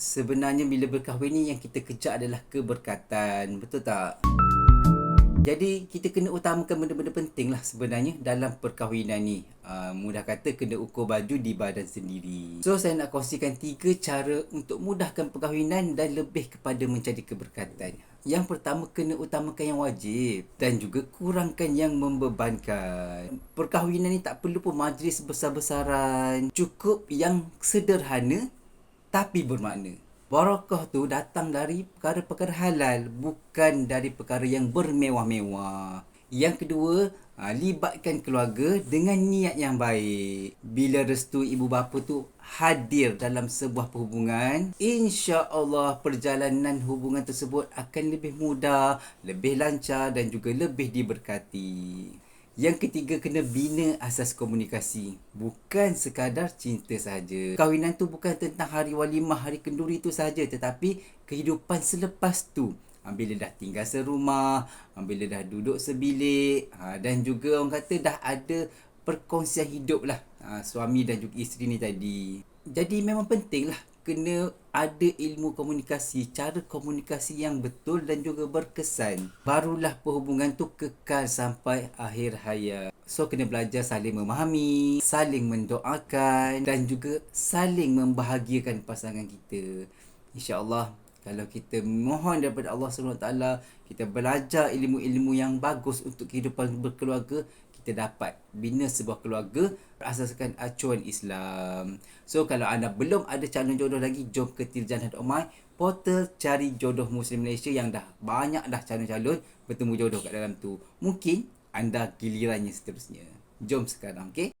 sebenarnya bila berkahwin ni yang kita kejar adalah keberkatan. Betul tak? Jadi kita kena utamakan benda-benda penting lah sebenarnya dalam perkahwinan ni. Uh, mudah kata kena ukur baju di badan sendiri. So saya nak kongsikan tiga cara untuk mudahkan perkahwinan dan lebih kepada mencari keberkatan. Yang pertama kena utamakan yang wajib dan juga kurangkan yang membebankan. Perkahwinan ni tak perlu pun majlis besar-besaran. Cukup yang sederhana tapi bermakna. Barakah tu datang dari perkara-perkara halal bukan dari perkara yang bermewah-mewah. Yang kedua, ha, libatkan keluarga dengan niat yang baik. Bila restu ibu bapa tu hadir dalam sebuah perhubungan, insya-Allah perjalanan hubungan tersebut akan lebih mudah, lebih lancar dan juga lebih diberkati. Yang ketiga kena bina asas komunikasi. Bukan sekadar cinta saja. Kahwinan tu bukan tentang hari walimah, hari kenduri tu saja tetapi kehidupan selepas tu. Ha, bila dah tinggal serumah, ha, bila dah duduk sebilik ha, dan juga orang kata dah ada perkongsian hidup lah suami dan juga isteri ni tadi. Jadi memang penting lah kena ada ilmu komunikasi, cara komunikasi yang betul dan juga berkesan. Barulah perhubungan tu kekal sampai akhir hayat. So kena belajar saling memahami, saling mendoakan dan juga saling membahagiakan pasangan kita. InsyaAllah kalau kita mohon daripada Allah SWT, kita belajar ilmu-ilmu yang bagus untuk kehidupan berkeluarga, kita dapat bina sebuah keluarga berasaskan acuan Islam. So kalau anda belum ada calon jodoh lagi, jom ke Tirjan Had Omai, portal cari jodoh Muslim Malaysia yang dah banyak dah calon-calon bertemu jodoh kat dalam tu. Mungkin anda gilirannya seterusnya. Jom sekarang, okay?